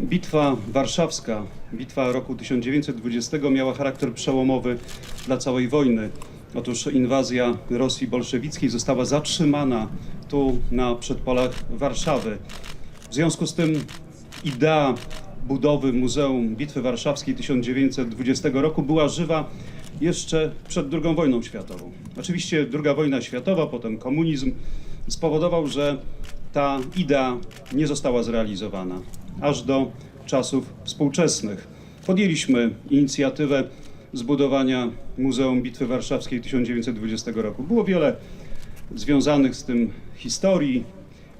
Bitwa warszawska, bitwa roku 1920 miała charakter przełomowy dla całej wojny. Otóż inwazja Rosji bolszewickiej została zatrzymana tu na przedpolach Warszawy. W związku z tym idea budowy Muzeum Bitwy Warszawskiej 1920 roku była żywa jeszcze przed II wojną światową. Oczywiście II wojna światowa, potem komunizm spowodował, że ta idea nie została zrealizowana aż do czasów współczesnych. Podjęliśmy inicjatywę zbudowania Muzeum Bitwy Warszawskiej 1920 roku. Było wiele związanych z tym historii,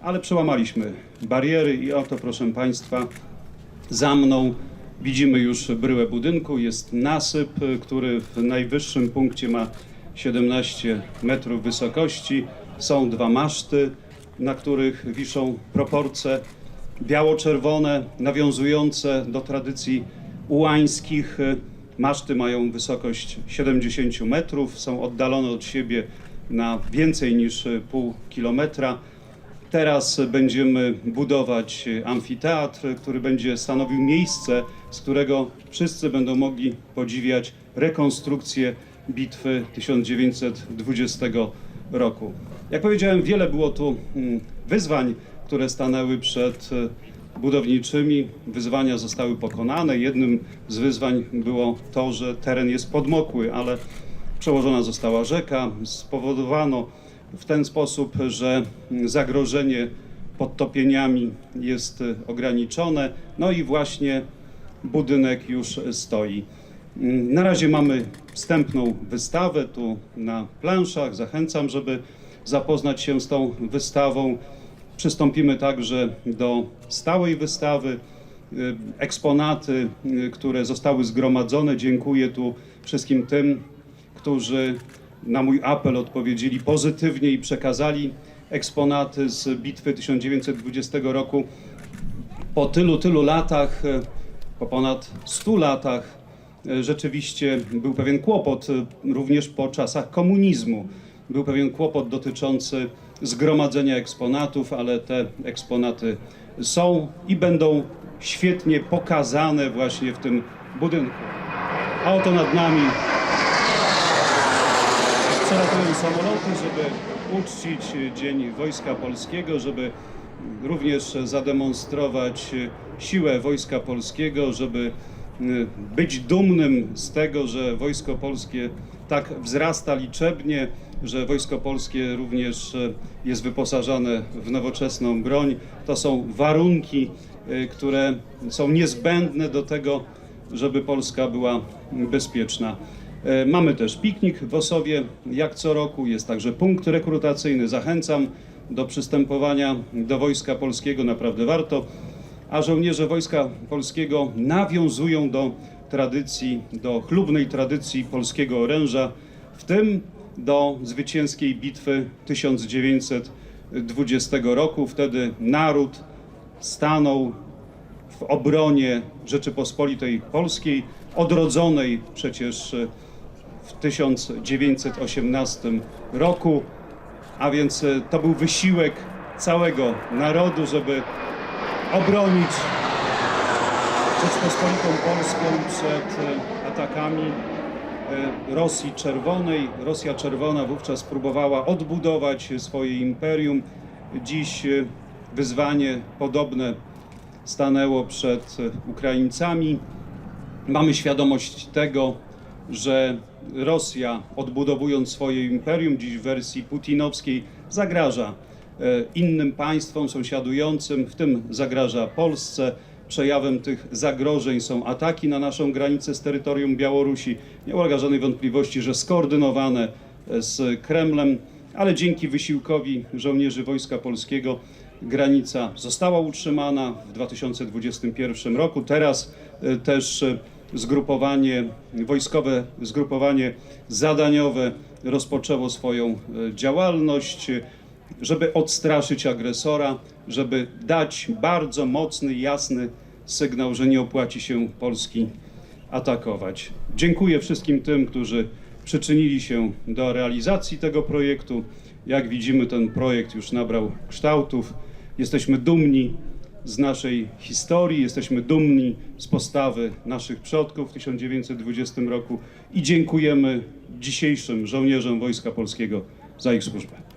ale przełamaliśmy bariery i oto, proszę Państwa, za mną widzimy już bryłę budynku. Jest nasyp, który w najwyższym punkcie ma 17 metrów wysokości. Są dwa maszty, na których wiszą proporcje biało-czerwone, nawiązujące do tradycji ułańskich. Maszty mają wysokość 70 metrów, są oddalone od siebie na więcej niż pół kilometra. Teraz będziemy budować amfiteatr, który będzie stanowił miejsce, z którego wszyscy będą mogli podziwiać rekonstrukcję bitwy 1920 roku. Jak powiedziałem, wiele było tu mm, wyzwań, które stanęły przed e, budowniczymi. Wyzwania zostały pokonane. Jednym z wyzwań było to, że teren jest podmokły, ale przełożona została rzeka. Spowodowano w ten sposób, że zagrożenie podtopieniami jest e, ograniczone. No i właśnie budynek już stoi. Mm, Na razie mamy wstępną wystawę tu na planszach. Zachęcam, żeby zapoznać się z tą wystawą. Przystąpimy także do stałej wystawy. Y, Eksponaty, y, które zostały zgromadzone. Dziękuję tu wszystkim tym, którzy na mój apel odpowiedzieli pozytywnie i przekazali eksponaty z bitwy 1920 roku. Po tylu, tylu latach, e, po ponad 100 latach, rzeczywiście był pewien kłopot, również po czasach komunizmu. Był pewien kłopot dotyczący zgromadzenia eksponatów, ale te eksponaty są i będą świetnie pokazane właśnie w tym budynku. A oto nad nami przelatują samoloty, żeby uczcić Dzień Wojska Polskiego, żeby również zademonstrować siłę Wojska Polskiego, żeby być dumnym z tego, że Wojsko Polskie tak wzrasta liczebnie, że Wojsko Polskie również y, jest wyposażone w nowoczesną broń. To są warunki, y, które są niezbędne do tego, żeby Polska była bezpieczna. E, Mamy też piknik w Osowie, jak co roku. Jest także punkt rekrutacyjny. Zachęcam do przystępowania do Wojska Polskiego, naprawdę warto. A żołnierze Wojska Polskiego nawiązują do tradycji, do chlubnej tradycji polskiego oręża, w tym do zwycięskiej bitwy 1920 roku. Wtedy naród stanął w obronie Rzeczypospolitej Polskiej, odrodzonej przecież e, w 1918 roku, a więc e, to był wysiłek całego narodu, żeby obronić Rzeczpospolitą Polską przed e, atakami e, Rosji Czerwonej. Rosja Czerwona wówczas próbowała odbudować swoje imperium. Dziś e, wyzwanie podobne stanęło przed Ukraińcami. Mamy świadomość tego, że Rosja, odbudowując swoje imperium, dziś w wersji putinowskiej, zagraża innym państwom sąsiadującym, w tym zagraża Polsce. Przejawem tych zagrożeń są ataki na naszą granicę z terytorium Białorusi. Nie ulega żadnej wątpliwości, że skoordynowane e, z Kremlem, ale dzięki wysiłkowi żołnierzy Wojska Polskiego granica została utrzymana w 2021 roku. Teraz e, też e, zgrupowanie wojskowe, zgrupowanie zadaniowe rozpoczęło swoją działalność, żeby odstraszyć agresora, żeby dać bardzo mocny, jasny sygnał, że nie opłaci się Polski atakować. Dziękuję wszystkim tym, którzy przyczynili się do realizacji tego projektu. Jak widzimy, ten projekt już nabrał kształtów. Jesteśmy dumni z naszej historii, jesteśmy dumni z postawy naszych przodków w 1920 roku i dziękujemy dzisiejszym żołnierzom Wojska Polskiego za ich służbę.